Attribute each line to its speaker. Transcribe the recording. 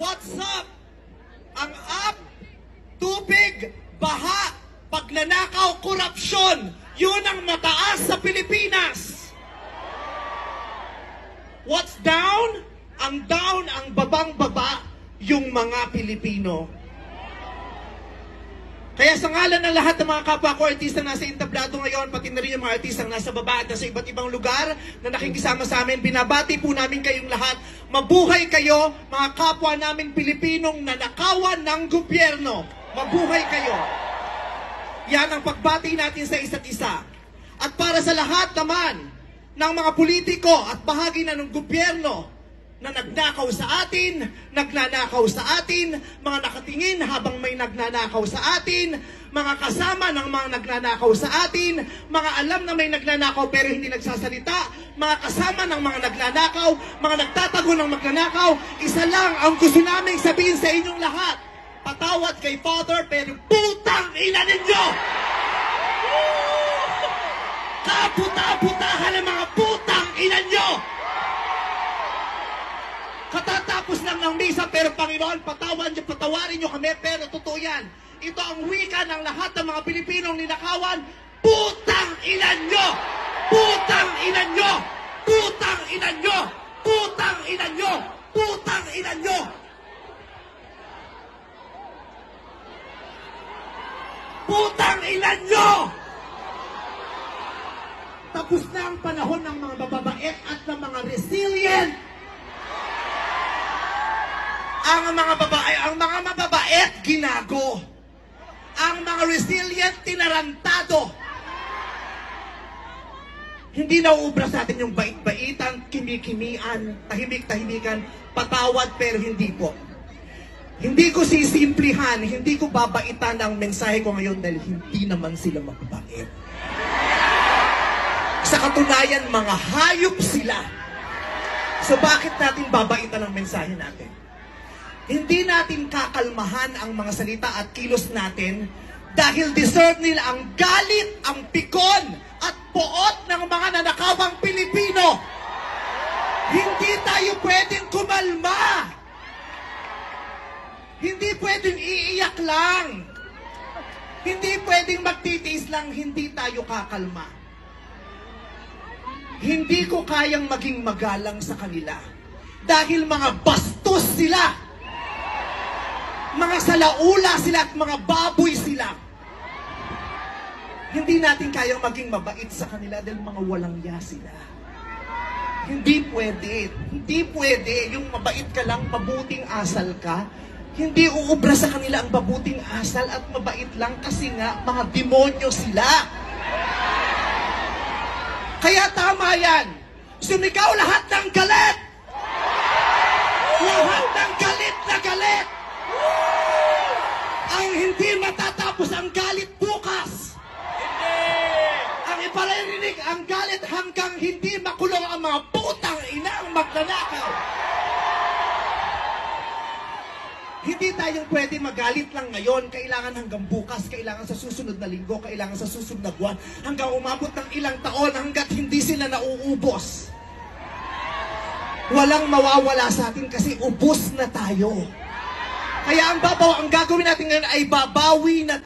Speaker 1: What's up? Ang up, tubig, baha, pagnanakaw, korupsyon. Yun ang mataas sa Pilipinas. What's down? Ang down, ang babang-baba, yung mga Pilipino. Kaya sa ngalan ng lahat ng mga kapwa ko artista nasa entablado ngayon, pati na rin yung mga artista nasa baba at nasa iba't ibang lugar na nakikisama sa amin, binabati po namin kayong lahat. Mabuhay kayo, mga kapwa namin Pilipinong nanakawan ng gobyerno. Mabuhay kayo. Yan ang pagbati natin sa isa't isa. At para sa lahat naman ng mga politiko at bahagi na ng gobyerno na nagnakaw sa atin, nagnanakaw sa atin, mga nakatingin habang may nagnanakaw sa atin, mga kasama ng mga nagnanakaw sa atin, mga alam na may nagnanakaw pero hindi nagsasalita, mga kasama ng mga nagnanakaw, mga nagtatago ng magnanakaw, isa lang ang gusto namin sabihin sa inyong lahat. Patawad kay Father pero putang ina ninyo! Kaputa-putahan ng mga putang ina nyo! Katatapos lang ng misa, pero Panginoon, patawan niyo, patawarin niyo kami, pero totoo yan. Ito ang wika ng lahat ng mga Pilipinong ninakawan, putang ina nyo! Putang ina nyo! Putang ina nyo! Putang ina nyo! Putang ina nyo! Putang ina nyo! Tapos na ang panahon ng mga bababait at ng mga resilient ang mga babae, ang mga mababait, ginago. Ang mga resilient, tinarantado. Hindi nauubra sa atin yung bait-baitan, kimikimian, tahimik-tahimikan, patawad pero hindi po. Hindi ko sisimplihan, hindi ko babaitan ang mensahe ko ngayon dahil hindi naman sila mababait. Sa katunayan, mga hayop sila. So bakit natin babaitan ang mensahe natin? Hindi natin kakalmahan ang mga salita at kilos natin dahil deserve nila ang galit, ang pikon at poot ng mga nanakawang Pilipino. Hindi tayo pwedeng kumalma. Hindi pwedeng iiyak lang. Hindi pwedeng magtitiis lang, hindi tayo kakalma. Hindi ko kayang maging magalang sa kanila. Dahil mga bastos sila mga salaula sila at mga baboy sila. Hindi natin kayang maging mabait sa kanila dahil mga walang ya sila. Hindi pwede. Hindi pwede. Yung mabait ka lang, mabuting asal ka. Hindi uubra sa kanila ang mabuting asal at mabait lang kasi nga mga demonyo sila. Kaya tama yan. Sumigaw lahat ng galit. Ang galit hanggang hindi makulong ang mga putang ina ang magnanakaw. Hindi tayong pwede magalit lang ngayon. Kailangan hanggang bukas, kailangan sa susunod na linggo, kailangan sa susunod na buwan, hanggang umabot ng ilang taon hanggat hindi sila nauubos. Walang mawawala sa atin kasi ubos na tayo. Kaya ang babaw, ang gagawin natin ngayon ay babawi na